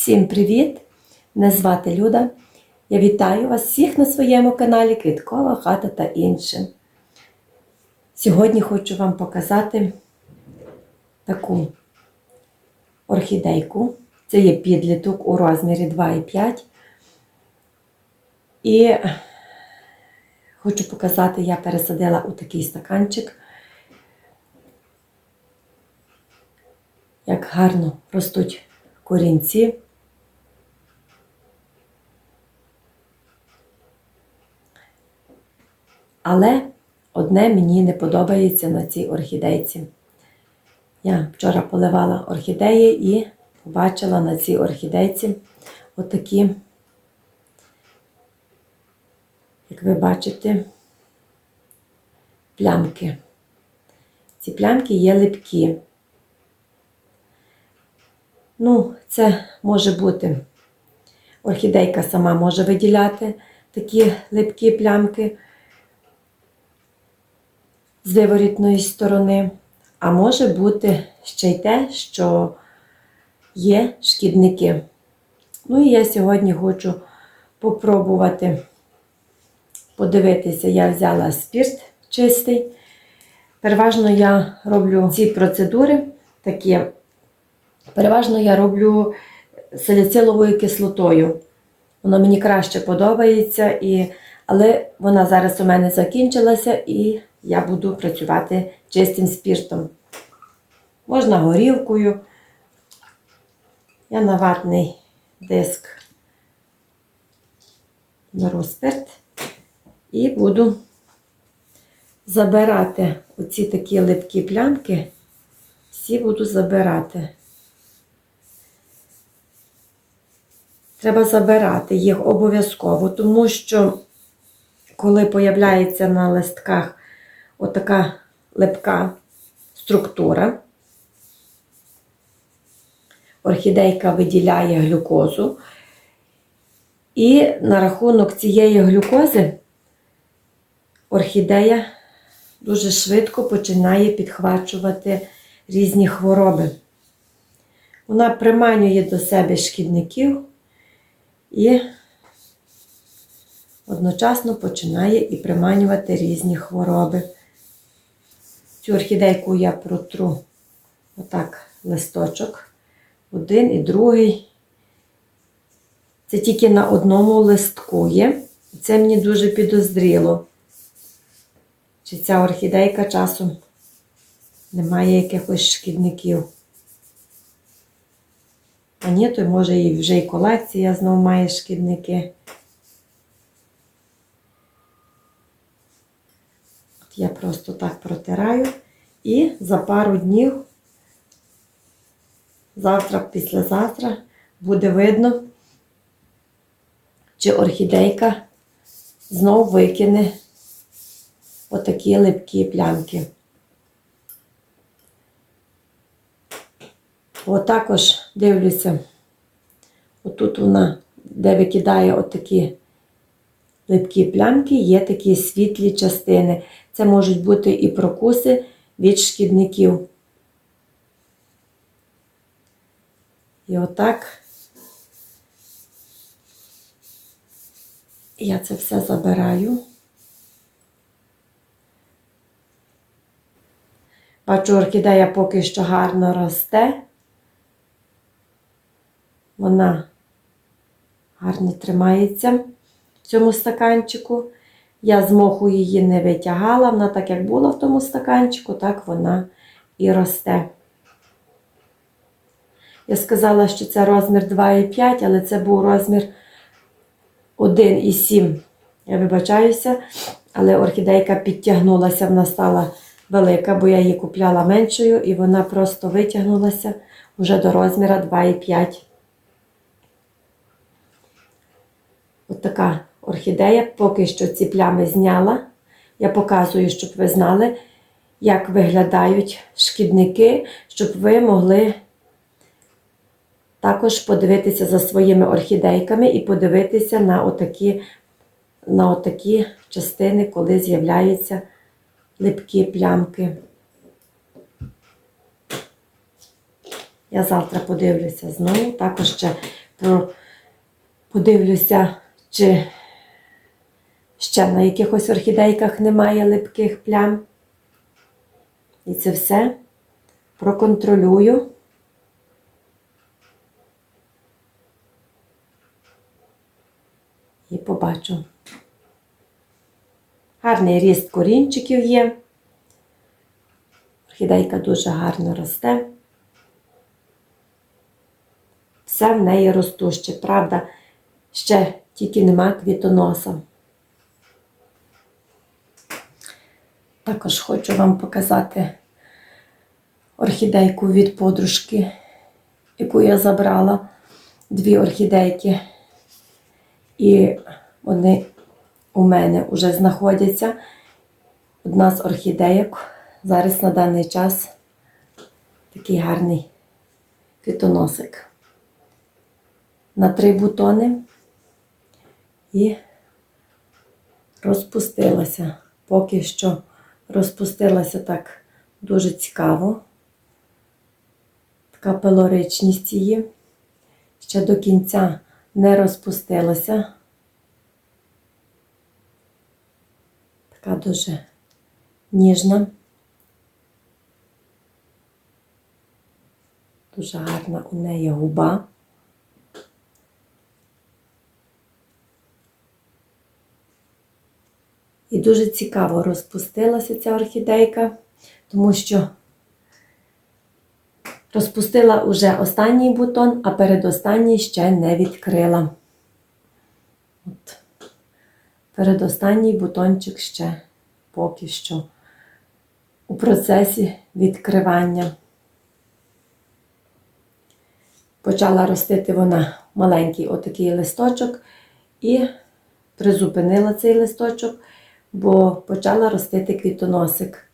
Всім привіт! Мене звати Люда. Я вітаю вас всіх на своєму каналі Квіткова хата та інше. Сьогодні хочу вам показати таку орхідейку. Це є підліток у розмірі 2,5. І хочу показати, я пересадила у такий стаканчик. Як гарно ростуть корінці. Але одне мені не подобається на цій орхідейці. Я вчора поливала орхідеї і побачила на цій орхідейці отакі, як ви бачите, плямки. Ці плямки є липкі. Ну, це може бути орхідейка сама може виділяти такі липкі плямки з виворітної сторони, а може бути ще й те, що є шкідники. Ну і я сьогодні хочу попробувати подивитися, я взяла спірт чистий. Переважно я роблю ці процедури такі. Переважно я роблю саліциловою кислотою. Воно мені краще подобається, і... але вона зараз у мене закінчилася і я буду працювати чистим спіртом. Можна горілкою. Я на ватний диск беру спирт і буду забирати оці такі липкі плямки, всі буду забирати. Треба забирати їх обов'язково, тому що коли появляється на листках отака липка структура, орхідейка виділяє глюкозу, і на рахунок цієї глюкози орхідея дуже швидко починає підхвачувати різні хвороби. Вона приманює до себе шкідників і одночасно починає і приманювати різні хвороби. Цю орхідейку я протру отак листочок, один і другий. Це тільки на одному листку є. Це мені дуже підозріло. Чи ця орхідейка часом не має якихось шкідників. А ні, то може і вже і колекція знову має шкідники. Я просто так протираю і за пару днів, завтра, післязавтра, буде видно, чи орхідейка знов викине отакі липкі плямки. От також дивлюся, отут вона, де викидає отакі липкі плямки, є такі світлі частини. Це можуть бути і прокуси від шкідників. І отак я це все забираю. Бачу, орхідея поки що гарно росте. Вона гарно тримається цьому стаканчику. Я з моху її не витягала, вона так, як була в тому стаканчику, так вона і росте. Я сказала, що це розмір 2,5, але це був розмір 1,7. Я вибачаюся, але орхідейка підтягнулася, вона стала велика, бо я її купляла меншою, і вона просто витягнулася вже до розміра 2,5. От така орхідея, поки що ці плями зняла. Я показую, щоб ви знали, як виглядають шкідники, щоб ви могли також подивитися за своїми орхідейками і подивитися на отакі, на отакі частини, коли з'являються липкі плямки. Я завтра подивлюся знову, також ще подивлюся, чи ще на якихось орхідейках немає липких плям. І це все проконтролюю. І побачу. Гарний ріст корінчиків є. Орхідейка дуже гарно росте. Все в неї ростуще, правда, ще тільки нема квітоноса. Також хочу вам показати орхідейку від подружки, яку я забрала. Дві орхідейки. І вони у мене вже знаходяться. Одна з орхідейок. Зараз на даний час такий гарний квітоносик. На три бутони і розпустилася. Поки що розпустилася так дуже цікаво. Така пилоричність її. Ще до кінця не розпустилася. Така дуже ніжна. Дуже гарна у неї губа. І дуже цікаво розпустилася ця орхідейка, тому що розпустила уже останній бутон, а передостанній ще не відкрила. От. Передостанній бутончик ще поки що у процесі відкривання. Почала ростити вона маленький отакий листочок і призупинила цей листочок, бо почала ростити квітоносик.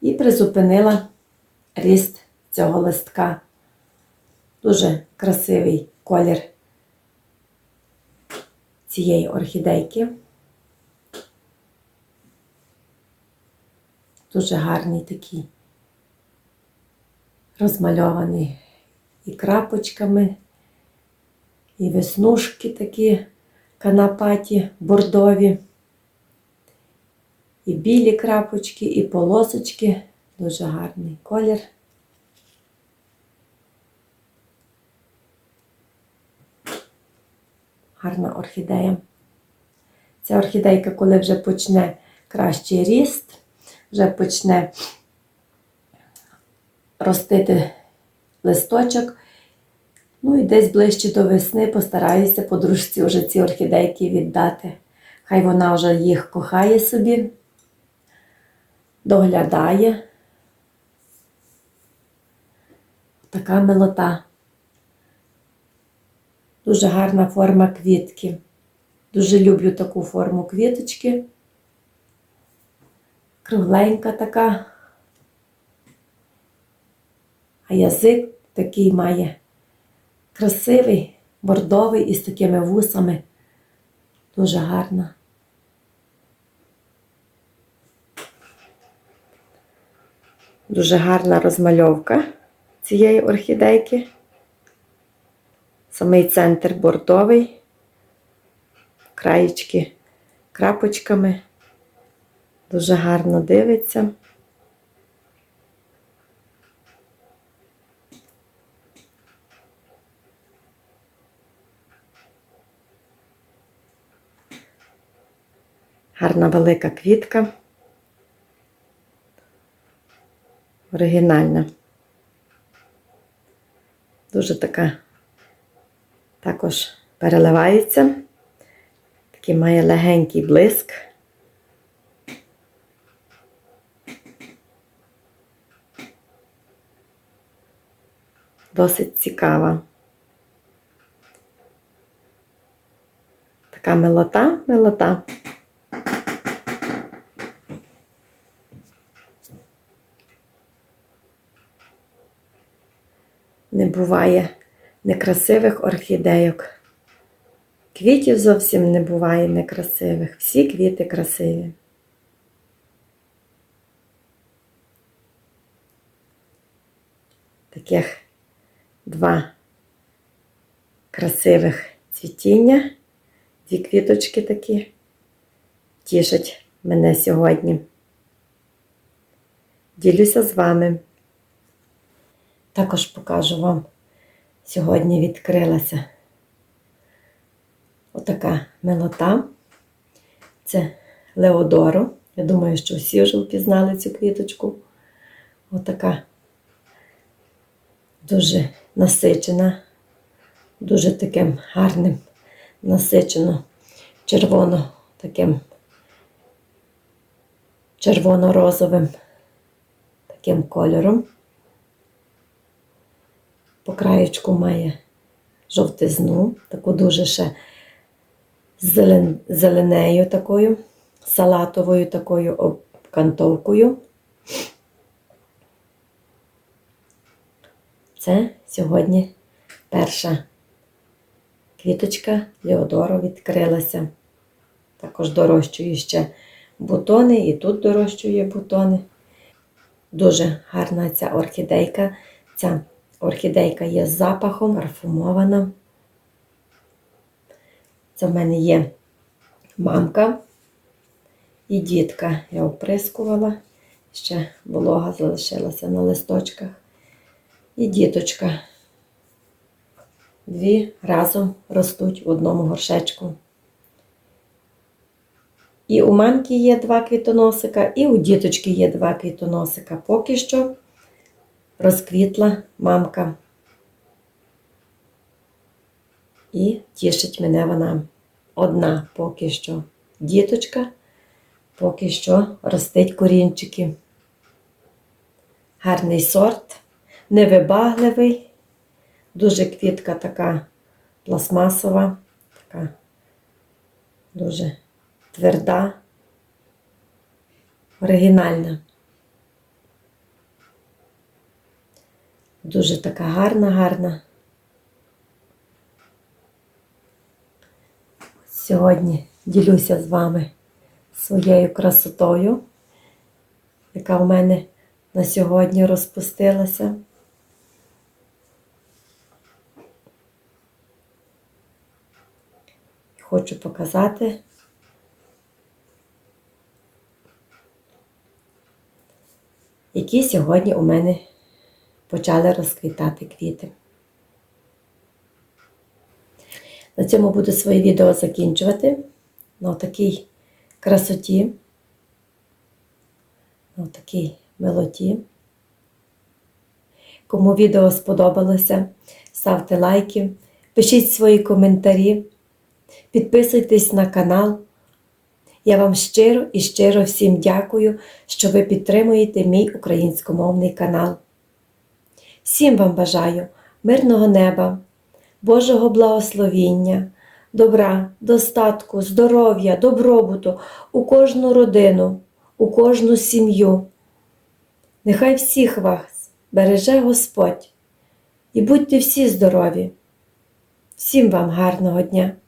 І призупинила ріст цього листка. Дуже красивий колір цієї орхідейки. Дуже гарний такий, розмальований і крапочками, і веснушки такі канапаті бордові, і білі крапочки, і полосочки. Дуже гарний колір. Гарна орхідея. Ця орхідейка, коли вже почне кращий ріст, вже почне ростити листочок. Ну і десь ближче до весни постараюся подружці вже ці орхідейки віддати. Хай вона вже їх кохає собі, доглядає. Така милота. Дуже гарна форма квітки. Дуже люблю таку форму квіточки. Кругленька така. А язик такий має красивий, бордовий і з такими вусами. Дуже гарна. Дуже гарна розмальовка цієї орхідейки. Самий центр бордовий, краєчки крапочками. Дуже гарно дивиться. Гарна велика квітка. Оригінальна. Дуже така також переливається. Такий має легенький блиск. Досить цікава. Така милота, милота. Не буває некрасивих орхідейок. Квітів зовсім не буває некрасивих. Всі квіти красиві. Таких два красивих цвітіння. Дві квіточки такі тішать мене сьогодні. Ділюся з вами. Також покажу вам. Сьогодні відкрилася отака милота. Це Леодоро. Я думаю, що всі вже впізнали цю квіточку. Отака дуже насичена, дуже таким гарним, насичено червоно таким червоно-розовим таким кольором. По краєчку має жовтизну, таку дуже ще зелен, зеленею такою, салатовою такою обкантовкою. Це сьогодні перша квіточка Леодоро відкрилася. Також дорощую ще бутони, і тут дорощує бутони. Дуже гарна ця орхідейка. Ця орхідейка є запахом, парфумована. Це в мене є мамка і дітка. Я оприскувала, ще волога залишилася на листочках. І діточка. Дві разом ростуть в одному горшечку. І у мамки є два квітоносика, і у діточки є два квітоносика. Поки що розквітла мамка. І тішить мене вона одна поки що. Діточка поки що ростить корінчики. Гарний сорт, невибагливий, дуже квітка така пластмасова, така дуже тверда, оригінальна. Дуже така гарна, гарна. Сьогодні ділюся з вами своєю красотою, яка в мене на сьогодні розпустилася. Хочу показати. Які сьогодні у мене почали розквітати квіти. На цьому буду своє відео закінчувати. На такій красоті, на такій милоті. Кому відео сподобалося, ставте лайки, пишіть свої коментарі, підписуйтесь на канал. Я вам щиро і щиро всім дякую, що ви підтримуєте мій українськомовний канал. Всім вам бажаю мирного неба, Божого благословіння, добра, достатку, здоров'я, добробуту у кожну родину, у кожну сім'ю. Нехай всіх вас береже Господь і будьте всі здорові. Всім вам гарного дня!